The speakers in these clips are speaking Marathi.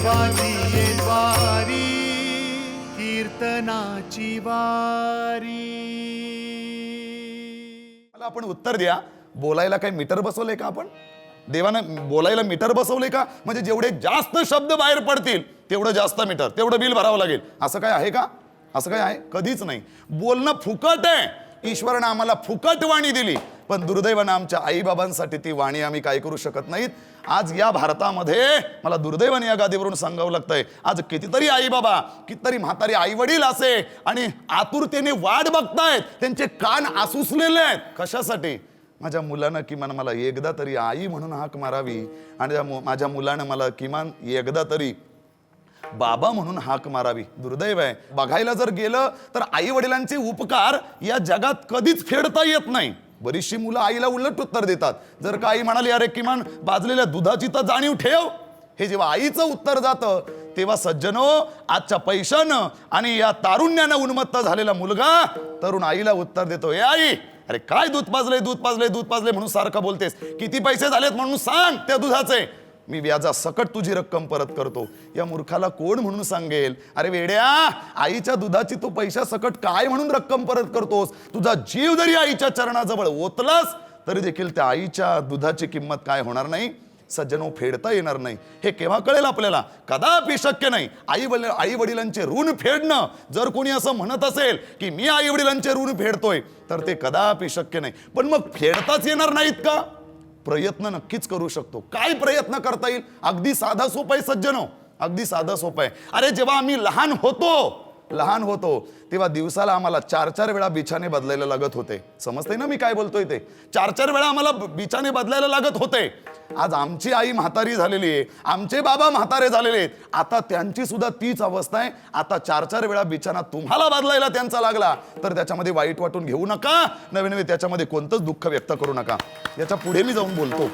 देवाची वारी कीर्तनाची वारी. मला आपण उत्तर द्या. बोलायला काही मीटर बसवलंय का आपण? देवानं बोलायला मीटर बसवलंय का? म्हणजे जेवढे जास्त शब्द बाहेर पडतील तेवढं जास्त मीटर तेवढं बिल भरावं लागेल. असं काय आहे का? असं काय आहे? कधीच नाही. बोलणं फुकट आहे. ईश्वरानं आम्हाला फुकट वाणी दिली. पण दुर्दैवानं आमच्या आईबाबांसाठी ती वाणी आम्ही काय करू शकत नाहीत. आज या भारतामध्ये मला दुर्दैवाने या गादीवरून सांगावं लागतंय. आज कितीतरी आई बाबा कितीतरी म्हातारी आई वडील असे आणि आतुरतेने वाट बघतायत. त्यांचे कान आसुसलेले आहेत. कशासाठी? माझ्या मुलानं किमान मला एकदा तरी आई म्हणून हाक मारावी आणि माझ्या मुलानं मला किमान एकदा तरी बाबा म्हणून हाक मारावी. दुर्दैव आहे. बघायला जर गेलं तर आई वडिलांचे उपकार या जगात कधीच फेडता येत नाही. बरीचशी मुलं आईला उलट उत्तर देतात. जर का आई म्हणाली अरे किमान भाजलेल्या दुधाची तर जाणीव ठेव. हे जेव्हा आईचं उत्तर जातं तेव्हा सज्जनो आजच्या पैशानं आणि या तारुण्यानं उन्मत्त झालेला मुलगा तरुण आईला उत्तर देतो. हे आई अरे काय दूध पाजले दूध पाजले दूध पाजले म्हणून सारखं बोलतेस. किती पैसे झालेत म्हणून सांग त्या दुधाचे. मी व्याजासकट तुझी रक्कम परत करतो. या मूर्खाला कोण म्हणून सांगेल? अरे वेड्या आईच्या दुधाची तू पैशा सकट काय म्हणून रक्कम परत करतोस? तुझा जीव जरी आईच्या चरणाजवळ ओतलास तरी देखील त्या आईच्या दुधाची किंमत काय होणार नाही? सज्जनो फेडता येणार नाही. हे केव्हा कळेल आपल्याला? कदापि शक्य नाही. आई वडील आई वडिलांचे ऋण फेडणं. जर कोणी असं म्हणत असेल की मी आई वडिलांचे ऋण फेडतोय तर ते कदापि शक्य नाही. पण मग फेडताच येणार नाहीत का? प्रयत्न नक्कीच करू शकतो. काय प्रयत्न करता येईल? अगदी साधा सोपा आहे सज्जनो. अगदी साधा सोपं आहे. अरे जेव्हा आम्ही लहान होतो लहान होतो तेव्हा दिवसाला आम्हाला चार चार वेळा बिछाने बदलायला लागत होते. समजते ना मी काय बोलतोय ते? चार चार वेळा आम्हाला बिछाने बदलायला लागत होते. आज आमची आई म्हातारी झालेली आहे आमचे बाबा म्हातारे झालेले आहेत. आता त्यांची सुद्धा तीच अवस्था आहे. आता चार चार वेळा बिछाना तुम्हाला बदलायला त्यांचा लागला. तर त्याच्यामध्ये वाईट वाटून घेऊ नका. नवे नवे त्याच्यामध्ये कोणतंच दुःख व्यक्त करू नका. याच्यापुढे मी जाऊन बोलतो.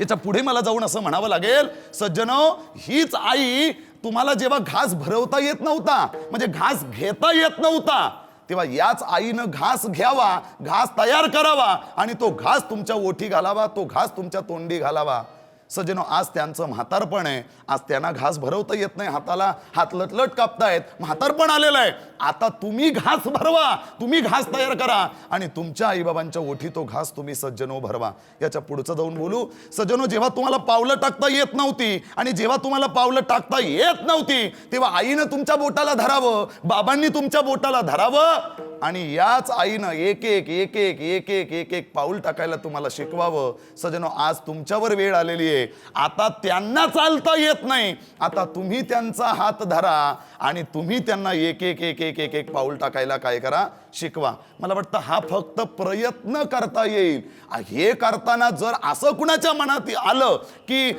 याच्यापुढे मला जाऊन असं म्हणावं लागेल सज्जनो हीच आई तुम्हाला जेव्हा घास भरवता येत नव्हता म्हणजे घास घेता येत नव्हता तेव्हा याच आईनं घास घ्यावा घास तयार करावा आणि तो घास तुमच्या ओठी घालावा तो घास तुमच्या तोंडी घालावा. सज्जनो आज त्यांचं म्हातारपण आहे. आज त्यांना घास भरवता येत नाही. हाताला हात लटलट कापतायत. म्हातारपण आलेलं आहे. आता तुम्ही घास भरवा. तुम्ही घास तयार करा. आणि तुमच्या आईबाबांच्या ओठी तो घास तुम्ही सज्जनो भरवा. याच्या पुढचं जाऊन बोलू. सज्जनो जेव्हा तुम्हाला पावलं टाकता येत नव्हती आणि जेव्हा तुम्हाला पावलं टाकता येत नव्हती तेव्हा आईनं तुमच्या बोटाला धरावं. बाबांनी तुमच्या बोटाला धरावं. आणि याच आईनं एक एक एक एक एक एक एक एक पाऊल टाकायला तुम्हाला शिकवावं. सजनो आज तुमच्यावर वेळ आलेली आहे. आता त्यांना चालता येत नाही. आता तुम्ही त्यांचा हात धरा आणि तुम्ही त्यांना एक एक एक एक एक एक पाऊल टाकायला काय करा? शिकवा. मला वाटतं हा फक्त प्रयत्न करता येईल. हे करताना जर असं कुणाच्या मनात आलं की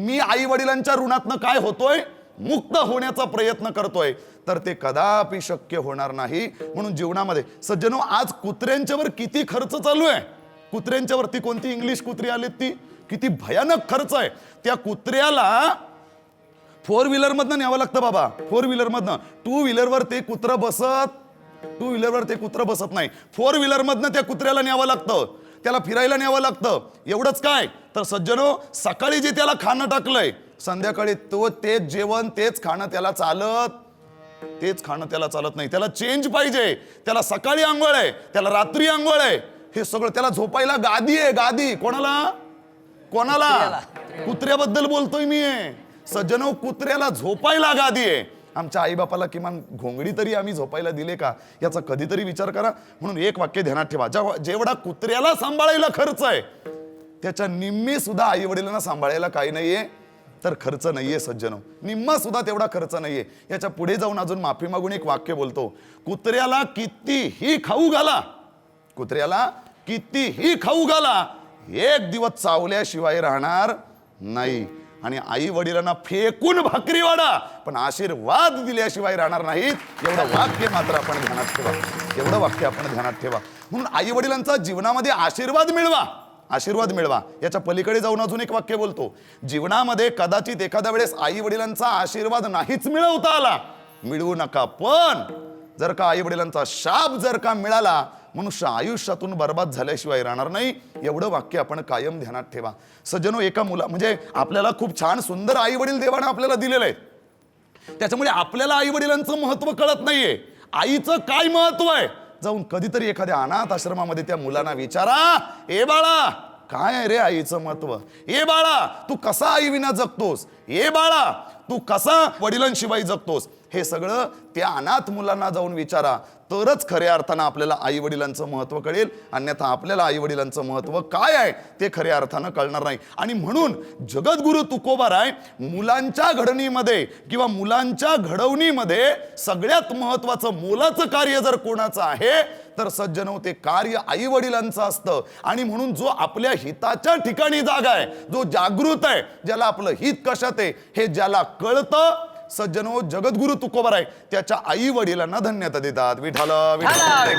मी आई वडिलांच्या ऋणातनं काय होतोय? मुक्त होण्याचा प्रयत्न करतोय. तर ते कदापि शक्य होणार नाही. म्हणून जीवनामध्ये सज्जनो आज कुत्र्यांच्यावर किती खर्च चालू आहे? कुत्र्यांच्यावरती कोणती इंग्लिश कुत्री आली ती? किती भयानक खर्च आहे. त्या कुत्र्याला फोर व्हीलरमधनं न्यावं लागतं बाबा. फोर व्हीलरमधनं टू व्हीलरवर ते कुत्रं बसत टू व्हीलरवर ते कुत्रं बसत नाही. फोर व्हीलरमधनं त्या कुत्र्याला न्यावं लागतं. त्याला फिरायला न्यावं लागतं. एवढंच काय? तर सज्जनो सकाळी जे त्याला खाणं टाकलंय संध्याकाळी तो तेच जेवण तेच खाणं त्याला चालत तेच खाणं त्याला चालत नाही. त्याला चेंज पाहिजे. त्याला सकाळी आंघोळ आहे त्याला रात्री आंघोळ आहे. हे सगळं त्याला झोपायला गादी आहे गादी. कोणाला? कोणाला? कुत्र्याबद्दल बोलतोय मी. सज्जनो कुत्र्याला झोपायला गादी आहे. आमच्या आईबापाला किमान घोंगडी तरी आम्ही झोपायला दिले का? याचा कधीतरी विचार करा. म्हणून एक वाक्य ध्यानात ठेवा. जेव्हा- जेवढा कुत्र्याला सांभाळायला खर्च आहे त्याच्या निम्मी सुद्धा आई वडिलांना सांभाळायला काही नाहीये. तर खर्च नाहीये सज्जनो. निम्मा सुद्धा तेवढा खर्च नाहीये. याच्यापुढे जाऊन अजून माफी मागून एक वाक्य बोलतो. कुत्र्याला कितीही खाऊ घाला. कुत्र्याला कितीही खाऊ घाला. एक दिवस चावल्याशिवाय राहणार नाही. आणि आई वडिलांना फेकून भाकरी वाडा पण आशीर्वाद दिल्याशिवाय राहणार नाहीत. एवढं वाक्य मात्र आपण ध्यानात ठेवा. एवढं वाक्य आपण ध्यानात ठेवा. म्हणून आई वडिलांचा जीवनामध्ये आशीर्वाद मिळवा. आशीर्वाद मिळवा. याच्या पलीकडे जाऊन अजून एक वाक्य बोलतो. जीवनामध्ये कदाचित एखाद्या वेळेस आई वडिलांचा आशीर्वाद नाहीच मिळवता आला. मिळवू नका. पण जर का आई वडिलांचा शाप जर का मिळाला मनुष्य आयुष्यातून बर्बाद झाल्याशिवाय राहणार नाही. एवढं वाक्य आपण कायम ध्यानात ठेवा. सज्जनो एका मुला म्हणजे आपल्याला खूप छान सुंदर आई वडील देवानं आपल्याला दिलेलं आहे. त्याच्यामुळे आपल्याला आई वडिलांचं महत्त्व कळत नाहीये. आईचं काय महत्त्व आहे? जाऊन कधीतरी एखाद्या अनाथ आश्रमामध्ये त्या मुलांना विचारा ए बाळा काय आहे रे आईचं महत्त्व? ए बाळा तू कसा आई विना जगतोस? ए बाळा तू कसा वडिलांशिवाय जगतोस? हे सगळं त्या अनाथ मुलांना जाऊन विचारा. तरच खऱ्या अर्थानं आपल्याला आई वडिलांचं महत्त्व कळेल. अन्यथा आपल्याला आई वडिलांचं महत्त्व काय आहे ते खऱ्या अर्थानं कळणार नाही. आणि म्हणून जगद्गुरु तुकोबाराय मुलांच्या घडणीमध्ये किंवा मुलांच्या घडवणीमध्ये सगळ्यात महत्वाचं मोलाचं कार्य जर कोणाचं आहे तर सज्जनो ते कार्य आई वडिलांचं असतं. आणि म्हणून जो आपल्या हिताच्या ठिकाणी जागा आहे जो जागृत आहे ज्याला आपलं हित कशात आहे हे ज्याला कळतं सज्जनो जगद्गुरु तुकोबार आहे त्याच्या आई वडिलांना धन्यता देतात विठाल विठाल